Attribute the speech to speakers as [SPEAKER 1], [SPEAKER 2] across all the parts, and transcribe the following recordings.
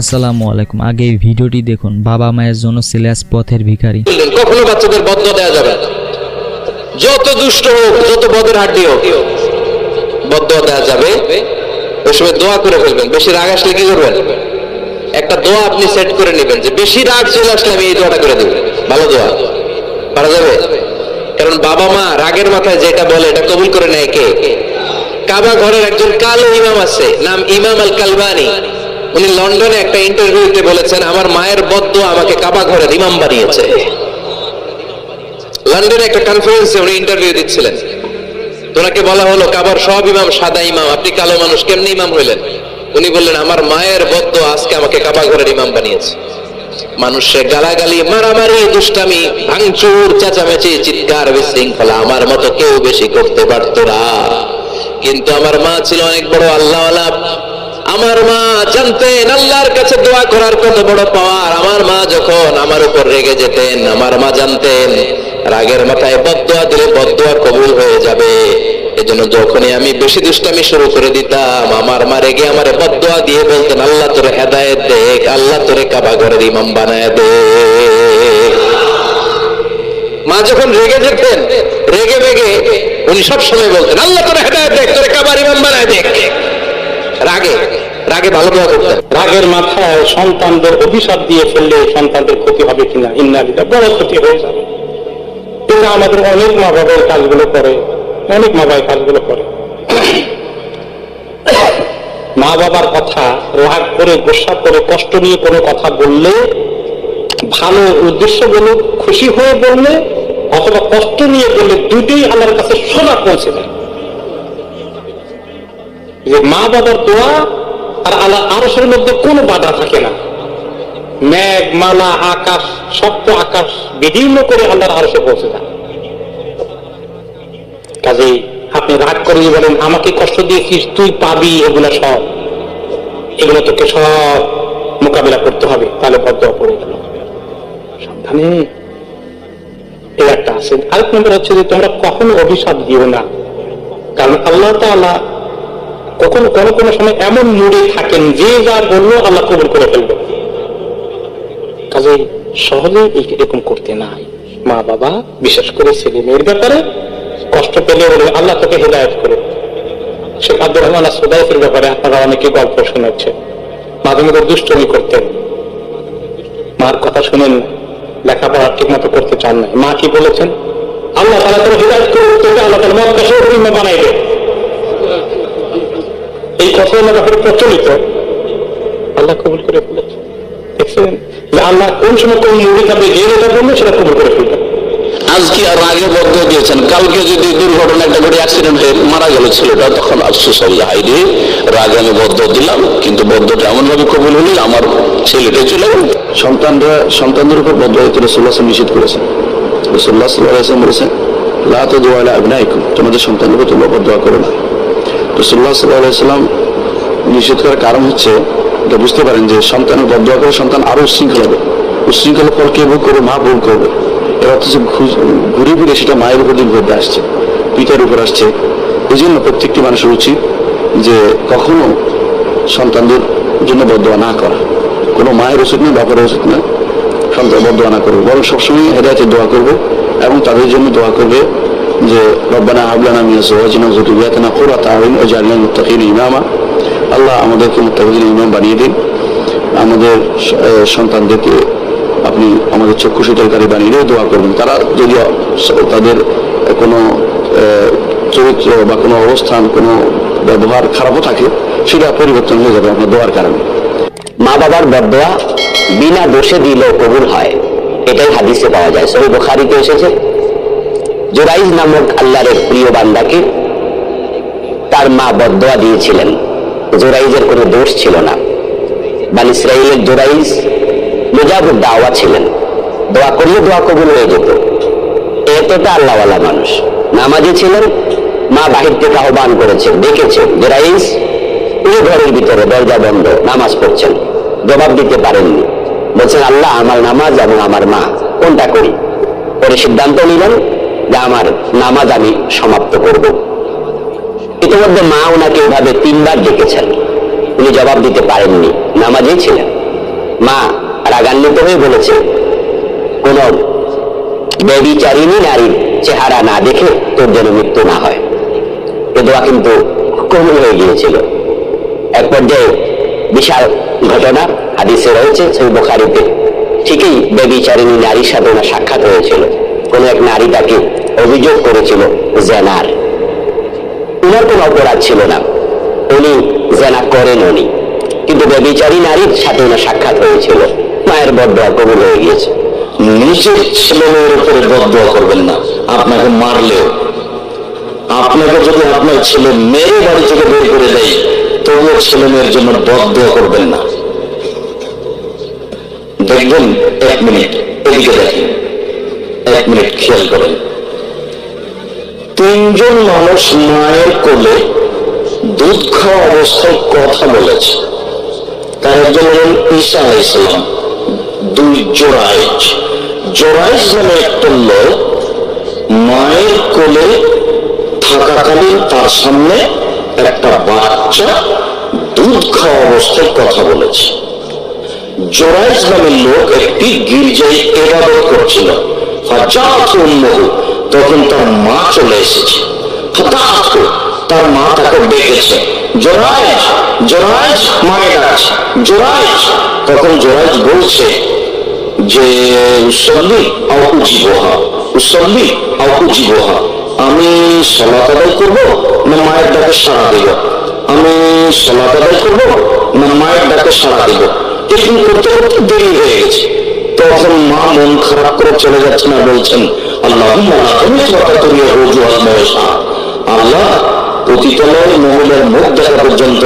[SPEAKER 1] আসসালামু আলাইকুম। আগে ভিডিওটি দেখুন। বাবা মায়ের জন্য আজ পথের ভিখারি।
[SPEAKER 2] কখনো বাচ্চাদের বদ্ধ দেওয়া যাবে যত দুষ্ট হোক, যত বদের হাড্ডি হোক বদ্ধ দেওয়া যাবে। ওই সময় দোয়া করে ফেলবেন। বেশি রাগ আসলে কি করবেন? একটা দোয়া আপনি সেট করে নেবেন যে, বেশি রাগ চলে আসলে আমি এই দোয়াটা করে দেব। ভালো দোয়া। পারা যাবে? কারণ বাবা মা রাগের মাথায় যেটা বলে, এটা কবুল করে নেয় কে? কাবা ঘরের একজন কালো ইমাম আছে, নাম ইমাম আল কালবানি উনি লন্ডনে একটা ইন্টারভিউতে বলেছেন, আমার মায়ের বদ্ধ আমাকে কাবা ঘরের ইমাম বানিয়েছে। লন্ডনে একটা কনফারেন্সে উনি ইন্টারভিউ দিচ্ছিলেন। তো ওনাকে বলা হলো, কাবার সব ইমাম সাদা ইমাম, আপনি কালো মানুষ, কেমনি ইমাম হইলেন? উনি বললেন, আমার মায়ের বদ্ধ আজকে আমাকে কাবা ঘরের ইমাম বানিয়েছে। মানুষের গালাগালি, মারামারি, দুষ্টামি, ভাঙচুর, চেঁচামেচি, চিৎকার, বিশৃঙ্খলা, আমার মতো কেউ বেশি করতে পারতো না। কিন্তু আমার মা ছিল অনেক বড় আল্লাহ আমার মা জানতেন আল্লাহর কাছে দোয়া করার কত বড় পাওয়ার। আমার মা যখন আমার উপর রেগে যেতেন, আমার মা জানতেন রাগের মাথায় বদোয়া দিলে বদোয়া কবুল হয়ে যাবে। এজন্য যখনই আমি বেশি দুষ্টামি শুরু করে দিতাম, আমার মা রেগে আমার বদোয়া দিয়ে বলতেন, আল্লাহ তোরে হেদায়েত দেখ, আল্লাহ তোরে কাবা ঘরের ইমাম বানায় দে। মা যখন রেগে যেতেন, রেগে বেগে উনি সব সময় বলতেন, আল্লাহ তোরে হেদায়েত দেখ, তোরে কাবার ইমাম বানায় দেখ। রাগে রাগে ভালো দোয়া করতেন
[SPEAKER 3] রাগের মাথায় সন্তানদের অভিশাপ দিয়ে ফেললে সন্তানদের ক্ষতি হবে কিনা? ইন্নালিটা বড় ক্ষতি হয়ে যাবে। এটা আমাদের অনেক মা বাবার কাজগুলো করে, অনেক মা বাবার কাজগুলো করে। মা বাবার কথা রাগ করে, গোসা করে, কষ্ট নিয়ে কোনো কথা বললে, ভালো উদ্দেশ্য বলে খুশি হয়ে বললে, অথবা কষ্ট নিয়ে বললে দুটোই আমার কাছে সোনা পৌঁছে দেয় যে মা বাবার দোয়া আর আল্লাহ আরসের মধ্যে কোনো বাধা থাকে না। মেঘ, মালা, আকাশ, সপ্ত আকাশ বিভিন্ন করে আল্লাহর আরসে পৌঁছে যায়। কাজেই আপনি রাগ করে যে বলেন, আমাকে কষ্ট দিয়েছিস, তুই পাবি এগুলো সব। এগুলো তোকে সব মোকাবিলা করতে হবে, তাহলে বদ্ধ পড়ে গেল। সাবধানে। এই একটা আছে। আরেক নম্বর হচ্ছে যে তোমরা কখনো অভিশাপ দিও না। কারণ আল্লাহ তাআলা কখনো কোনো কোনো সময় এমন মুড়ে থাকেন যে যা বলল আল্লাহ কবুল করে ফেলবে কাজে সহজে এরকম করতে নাই। মা বাবা, বিশেষ করে ছেলে মেয়ের ব্যাপারে কষ্ট পেলে বলে আল্লাহ তোকে হেদায়ত করে শেখ আব্দুর রহমান সুদাইফের ব্যাপারে আপনারা অনেকে গল্প শোনাচ্ছে মাঝে মধ্যে দুষ্টমি করতেন। মার কথা শুনেন, লেখাপড়া ঠিক মতো করতে চান না মা কি বলেছেন? আল্লাহ তালা তোর হৃদায়ত করে তোকে আল্লাহ তালা মত কষ্ট ব্যাপারে প্রচলিত। আল্লাহ কবুল করে ফেলেছে দেখছেন আল্লাহ কোন সময় কোন মুড়ি খাবে যে যেটা বলবে সেটা কবুল করে ফেলবে
[SPEAKER 4] আজকে আর আগে বদ্ধ দিয়েছেন। কালকে যদি দুর্ঘটনা একটা করে অ্যাক্সিডেন্ট হয়ে মারা গেল ছেলেটা তখন আফসোস হবে হাইরে রাগে আমি বদ্ধ দিলাম কিন্তু বদ্ধটা এমন ভাবে কবুল হলি আমার ছেলেটাই চলে গেল। সন্তানরা সন্তানদের উপর বদ্ধ হইতে রসুল্লাহ নিষেধ করেছেন। রসুল্লাহ সাল্লাহ বলেছেন লাত দোয়া আবিনাইকুম তোমাদের সন্তানের উপর তোমরা বদ্ধ করো না। রসুল্লাহ সাল্লাহ সাল্লাম নিষেধ করার কারণ হচ্ছে, এটা বুঝতে পারেন যে সন্তানের বদ্ধ করে সন্তান আরও উশৃঙ্খল হবে। উশৃঙ্খল ফল কে ভোগ করবে? মা ভোগ করবে। এর ঘু- ঘুরে ফিরে সেটা মায়ের উপর দিন ঘটে আসছে, পিতার উপর আসছে। এই জন্য প্রত্যেকটি মানুষের উচিত যে কখনো সন্তানদের জন্য বদয়া না করা। কোনো মায়ের ওষুধ নেই বাবার ওষুধ নেই সন্তান বদোয়া না করবে। বরং সবসময় হেদায়তের দোয়া করবে এবং তাদের জন্য দোয়া করবে যে রব্বানা হাবলানা মিয়া সোহাজিনা জুতুবিয়াতনা কুরাতা আইন ও জালিনা মুত্তাকিন ইমামা। আল্লাহ আমাদেরকে মুত্তাকিন ইমাম বানিয়ে দিন। আমাদের সন্তানদেরকে আপনি আমাদের চক্ষু শীতলকারী বানিয়ে দিয়ে দোয়া করবেন। তারা যদি তাদের কোনো চরিত্র বা কোনো অবস্থান, কোনো ব্যবহার খারাপও থাকে, সেটা পরিবর্তন হয়ে যাবে আপনার দোয়ার কারণে।
[SPEAKER 5] মা বাবার বদয়া বিনা দোষে দিলেও কবুল হয়। এটাই হাদিসে পাওয়া যায়। সহি বুখারিতে এসেছে। জোরাইজ নামক আল্লাহর প্রিয় বান্দাকে তার মা বদয়া দিয়েছিলেন। জোরাইজের কোনো দোষ ছিল না। বান ইসরায়েলের জোরাইজ মুজাবুদ দাওয়া ছিলেন। দোয়া করলে দোয়া কবুল হয়ে যেত। এতটা আল্লাহওয়ালা মানুষ। নামাজি ছিলেন, মা বাহির থেকে আহ্বান করেছে, ডেকেছে, জোরাইজ তিনি ঘরের ভিতরে, দরজা বন্ধ, নামাজ পড়ছেন। জবাব দিতে পারেননি। বলছেন, আল্লাহ আমার নামাজ এবং আমার মা, কোনটা করি? পরে সিদ্ধান্ত নিলেন যে আমার নামাজ আমি সমাপ্ত করব। ইতিমধ্যে মা ওনাকে এভাবে তিনবার ডেকেছেন। উনি জবাব দিতে পারেননি। নামাজেই ছিলেন। মা রাগান্বিত হয়ে বলেছে কোন ব্যবিচারিণী নারীর চেহারা না দেখে তোর যেন মৃত্যু না হয়। এ দোয়া কিন্তু কবুল হয়ে গিয়েছিল। এক পর্যায়ে বিশাল ঘটনা হাদিসে রয়েছে, সেই বোখারিতে। ঠিকই বেবিচারিণী নারীর সাথে ওনার সাক্ষাৎ হয়েছিল। কোন এক নারী তাকে অভিযোগ করেছিল জেনার। উনার কোনো অপরাধ ছিল না। উনি জেনা করেন উনি। কিন্তু বেবিচারী নারীর সাথে ওনার সাক্ষাৎ হয়েছিল। মায়ের বদয়া কবুল হয়ে গিয়েছে।
[SPEAKER 6] নিজের ছেলে মেয়ের উপরে বদয়া করবেন না। আপনাকে মারলেও। আপনাকে যদি আপনার ছেলে মেয়ে বাড়ি থেকে বের করে দেয়, তবুও ছেলে মেয়ের জন্য বদয়া করবেন না। দেখবেন, এক মিনিট, এদিকে দেখেন। এক মিনিট খেয়াল করেন। তিনজন মানুষ মায়ের কোলে দুধ খাওয়া অবস্থায় কথা বলেছে। তার একজন হলেন ঈসা আলাইসালাম দুই জোড়াইজ জোড়াইজ নামে একটা লোক মায়ের কোলে থাকাকালীন তার সামনে একটা বাচ্চা দুধ খাওয়া অবস্থায় কথা বলেছে। জোরাইজ নামের লোক একটি গির্জায় এবাদত করছিল। তখন তার মা চলে এসেছে। তার মা তাকে ডেকেছে। জোরাইজ জোরাইজ মাকে ডাকছে জোরাইজ তখন জোরাইজ বলছে যে, উসল্লি আউকু জীবহা উসল্লি আউকু জীবহা আমি সলাত আদায় করব না মায়ের ডাকে সাড়া দেব? আমি সলাত আদায় করব না মায়ের ডাকে সাড়া দেব? এরকম করতে করতে দেরি হয়ে গেছে। তখন মা মন খারাপ করে চলে যাচ্ছে না বলছেন আল্লাহ আল্লাহ পতিতালয় মহিলার মুখ দেখা পর্যন্ত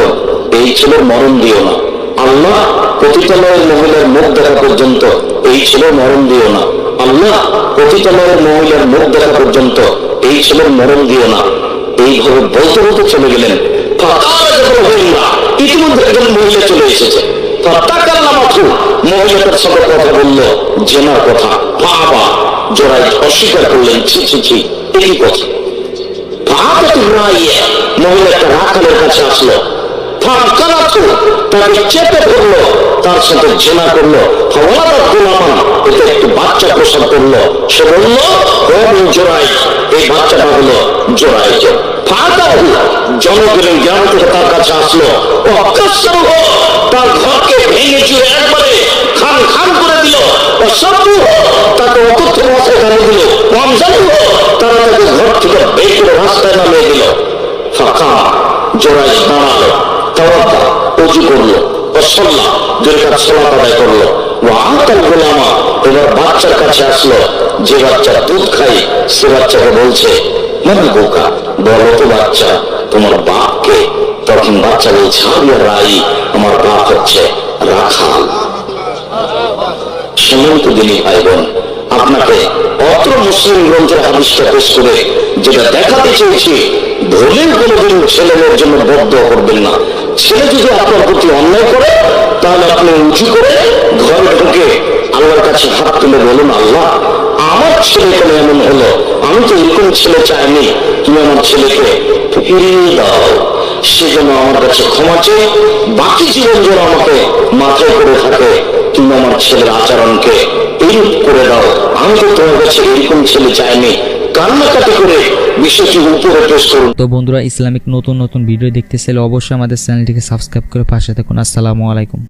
[SPEAKER 6] এই ছেলের মরণ দিও না। আল্লাহ পতিতালয়ের মহিলার মুখ দেখা পর্যন্ত এই ছেলের মরণ দিও না। আল্লাহ পতিতালয়ের মহিলার মুখ দেখা পর্যন্ত এই ছেলের মরণ দিও না। এইভাবে বলতে বলতে চলে গেলেন। ইতিমধ্যে একজন মহিলা চলে এসেছে। ফাতাকাল নামাথু, মহিলাটার সাথে কথা বলল জেনার কথা। বাবা জোড়াই অস্বীকার করলেন ছি ছি ছি এই কথা। মহিলাটা রাখালের কাছে আসলো। তাকে চেপে ধরলো তার সাথে জেনা করল। ফাওয়ালাদাত গুলামান, বাচ্চা জনগণের জ্ঞান থেকে তার কাছে আসলো। ও সব্বু তাকে অকথ্য ভাষায় গালি দিল রমজানু তারা তাকে ঘর থেকে বের করে রাস্তায় নামিয়ে দিল। ফাঁকা জোড়াই দাঁড়াল তাওয়াক্কা উজু করল, অসল্লা কাজ সলাত আদায় করল। ও আহতাল গোলামা, এবার বাচ্চার কাছে আসলো, যে বাচ্চা দুধ খাই সে বাচ্চাকে বলছে মানে বোকা বলো তো বাচ্চা, তোমার বাপকে? তখন বাচ্চা বলছে, আমি রাই, আমার বাপ হচ্ছে রাখাল। সীমান্ত দিনী ভাই বোন আপনাকে অত্র মুসলিম গ্রন্থের হাদিসটা পেশ করে যেটা দেখাতে চেয়েছি, ধর্মের কোনোদিন ছেলে মেয়ের জন্য বদ্ধ করবেন না। ছেলে যদি আপনার প্রতি অন্যায় করে, তাহলে আপনি উঁচু করে ঘরে ঢুকে আল্লাহর কাছে হাত তুলে বলুন, আল্লাহ, আমার ছেলে কেন এমন হলো? আমি তো এরকম ছেলে চাইনি। তুমি আমার ছেলেকে ফিরিয়ে দাও। সে যেন আমার কাছে ক্ষমা চেয়ে বাকি জীবন যেন আমাকে মাথায় করে থাকে। তুমি আমার ছেলের আচরণকে এইরূপ করে দাও। আমি তো তোমার কাছে এরকম ছেলে চাইনি। কান্নাকাটি করে
[SPEAKER 1] তো বন্ধুরা, ইসলামিক নতুন নতুন ভিডিও দেখতে চাইলে অবশ্যই আমাদের চ্যানেলটিকে সাবস্ক্রাইব করে পাশে থাকুন। আসসালামু আলাইকুম।